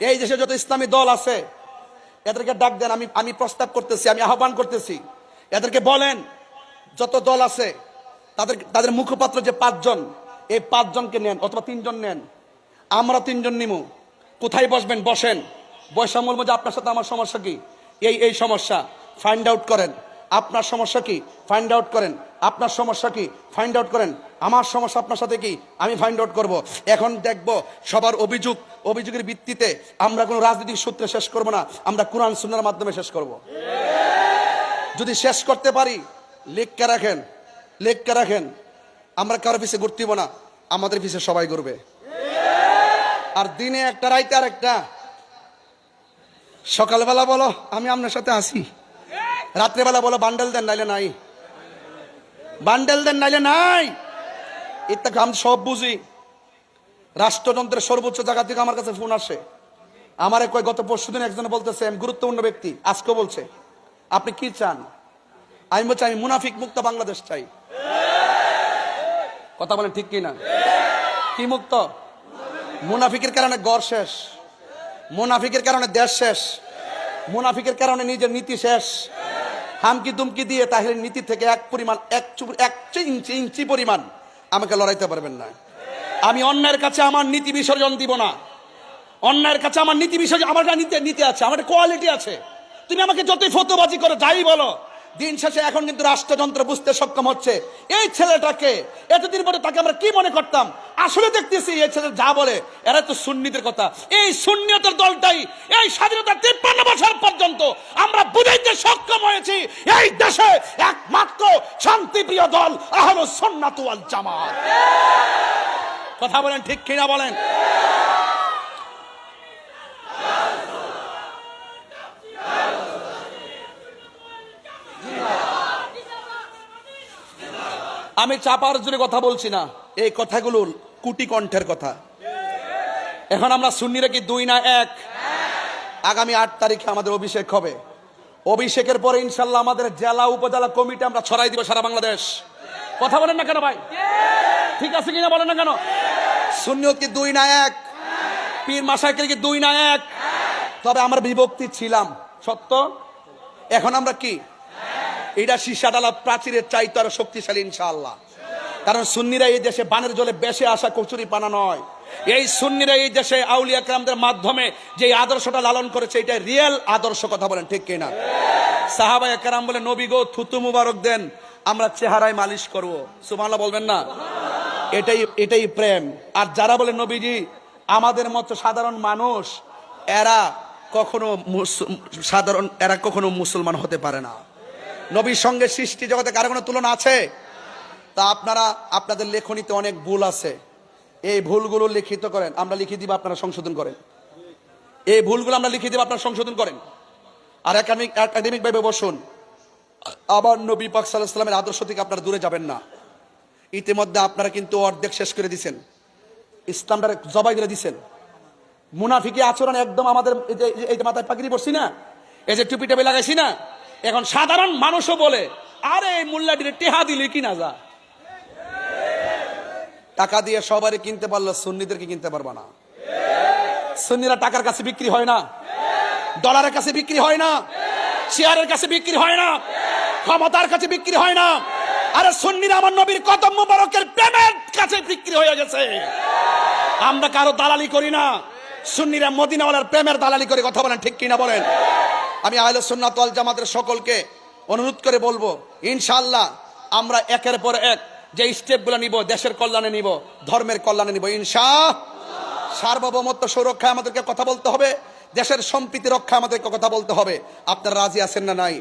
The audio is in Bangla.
এই দেশে যত ইসলামী দল আছে, এদেরকে ডাক দেন, আমি আমি প্রস্তাব করতেছি, আমি আহ্বান করতেছি। এদেরকে বলেন, যত দল আছে, তাদের তাদের মুখপাত্র যে পাঁচজন, এই পাঁচজনকে নেন, অথবা তিনজন নেন। আমরা তিনজন নিমু। কোথায় বসবেন? বসেন। বৈষম্য যে আপনার সাথে আমার সমস্যা কি? এই এই সমস্যা। ফাইন্ড আউট করেন। আপনার সমস্যা কি? ফাইন্ড আউট করেন। আপনার সমস্যা কি? ফাইন্ড আউট করেন। আমার সমস্যা আপনার সাথে কি? আমি ফাইন্ড আউট করব। এখন দেখব সবার অভিযোগ, অভিযোগের ভিত্তিতে আমরা কোনো রাজনৈতিক সূত্রে শেষ করব না। আমরা কোরআন, সুন্নার মাধ্যমে শেষ করব। যদি শেষ করতে পারি, লেখকে রাখেন লেখকে রাখেন। আমরা কারও পিছিয়ে ঘুরতিব না। আমাদের পিছিয়ে সবাই ঘুরবে। আর দিনে একটা, রাইতে আর একটা সকালবেলা বলো, আমি আপনার সাথে আসি রাত্রেবেলা বলো, বান্ডেল দেন, নাইলে নাই। বান্ডেল দেন, নাইলে নাই। এটা আমি সব বুঝি। রাষ্ট্রযন্ত্রের সর্বোচ্চ জায়গা থেকে আমার কাছে ফোন আসে। আমার কয়, গত পরশু দিন একজন বলতেছে, আমি গুরুত্বপূর্ণ ব্যক্তি আজকে বলছে। আপনি কি চান? আমি বলছি, আমি মুনাফিক মুক্ত বাংলাদেশ চাই। কথা বলেন ঠিক কি না কি মুক্ত? মুনাফিকের কারণে গড় শেষ। মুনাফিকের কারণে দেশ শেষ। মুনাফিকের কারণে নিজের নীতি শেষ। হামকি দুমকি দিয়ে তাহলে নীতি থেকে এক পরিমাণ, এক এক ইঞ্চি ইঞ্চি পরিমাণ আমাকে লড়াইতে পারবেন না। আমি অন্যের কাছে আমার নীতি বিসর্জন দিব না। অন্যের কাছে আমার নীতি বিসর্জন আমার নীতি আছে, আমার কোয়ালিটি আছে। তুমি আমাকে যতই ফতোবাজি করো, যাই বলো দিন শেষে এখন কিন্তু রাষ্ট্রযন্ত্র বুঝতে সক্ষম হচ্ছে। এই ছেলেটাকে এতদিন পরে তাকে আমরা কি মনে করতাম? আসলে দেখতেছি এই ছেলে যা বলে এরা তো সুন্নিদের কথা। এই সুন্নিয়তের দলটাই এই স্বাধীনতা তিপ্পান্ন বছর পর্যন্ত আমরা বুঝাইতে সক্ষম হয়েছি, এই দেশে একমাত্র শান্তিপ্রিয় দল আহল সন্ন্যাতুয়াল জামাত। কথা বলেন ঠিক কিনা বলেন? আমি চাপার জুড়ে কথা বলছি না। এই কথাগুলো কুটি কণ্ঠের কথা। এখন আমরা সুন্নিরা কি দুই না এক? আগামী আট তারিখে আমাদের অভিষেক হবে। অভিষেকের পরে ইনশাল্লাহ আমাদের জেলা, উপজেলা, কমিটি আমরা ছড়াই দিব সারা বাংলাদেশ। কথা বলেন না কেন ভাই? ঠিক আছে কিনা বলেন না কেন? সুন্নিয়ত কি দুই না এক? পীর মাসাইকের কি দুই না এক? তবে আমরা বিভক্তি ছিলাম। সত্য? এখন আমরা কি? এটা সীসাডালা প্রাচীরের চাইতে আরও শক্তিশালী ইনশাআল্লাহ। কারণ সুন্নিরা এই দেশে বানের জলে বেশে আসা কচুরি পানা নয়। এই সুন্নিরা এই দেশে আউলিয়া ক্রামদের মাধ্যমে যে আদর্শটা লালন করেছে, এটা রিয়েল আদর্শ কথা বলেন, ঠিক কিনা? সাহাবা একরাম বলে, নবী গো, থুতু মুবারক দেন, আমরা চেহারায় মালিশ করব। সুবহানাল্লাহ বলবেন না? এটাই এটাই প্রেম। আর যারা বলে, নবীজি, আমাদের মতো সাধারণ মানুষ, এরা কখনো সাধারণ, এরা কখনো মুসলমান হতে পারে না। নবীর সঙ্গে সৃষ্টি জগতে কারও কোনো তুলনা আছে? তা আপনারা, আপনাদের লেখনীতে অনেক ভুল আছে। এই ভুলগুলো লিখিত করেন। আমরা লিখে দিব, আপনারা সংশোধন করেন। এই ভুলগুলো আমরা লিখে দিব, আপনারা সংশোধন করেন। আর একাডেমিক একাডেমিক ভাবে বসুন। আবার নবী পাক সাল্লাহ সাল্লামের আদর্শ থেকে আপনারা দূরে যাবেন না। ইতিমধ্যে আপনারা কিন্তু অর্ধেক শেষ করে দিছেন। ইসলামটা জবাই করে দিছেন। মুনাফিকি আচরণ একদম আমাদের এই মাথায় পাগড়ি পড়ছি না? এই যে টুপি টাপি লাগাইছি না? এখন সাধারণ মানুষও বলে, আরে, এই মোল্লাটিরে টেহা দিলে কিনা যা? টাকা দিয়ে সবারই কিনতে পারল সুন্নিদেরকে কিনতে পারবা না। সুন্নিরা টাকার কাছে বিক্রি হয় না। ডলারের কাছে বিক্রি হয় না। শেয়ারের কাছে বিক্রি হয় না। ক্ষমতার কাছে বিক্রি হয় না। আরে, সুন্নিরা আমার নবীর কদম মুবারকের প্রেমের কাছে বিক্রি হয়ে গেছে। আমরা কারও দালালি করি না। সুন্নিরা মদিনাওয়ালার প্রেমের দালালি করে কথা বলেন, ঠিক কিনা বলেন? আমি আহলে সন্ন্যাত জামাতের সকলকে অনুরোধ করে বলব ইনশাল্লাহ আমরা একের পর এক যে স্টেপগুলো নিব, দেশের কল্যাণে নিব, ধর্মের কল্যাণে নিব, ইনশা সার্বভৌমত্ব সুরক্ষায় আমাদেরকে কথা বলতে হবে, দেশের সম্প্রীতি রক্ষা আমাদেরকে কথা বলতে হবে। আপনারা রাজি আছেন না নাই?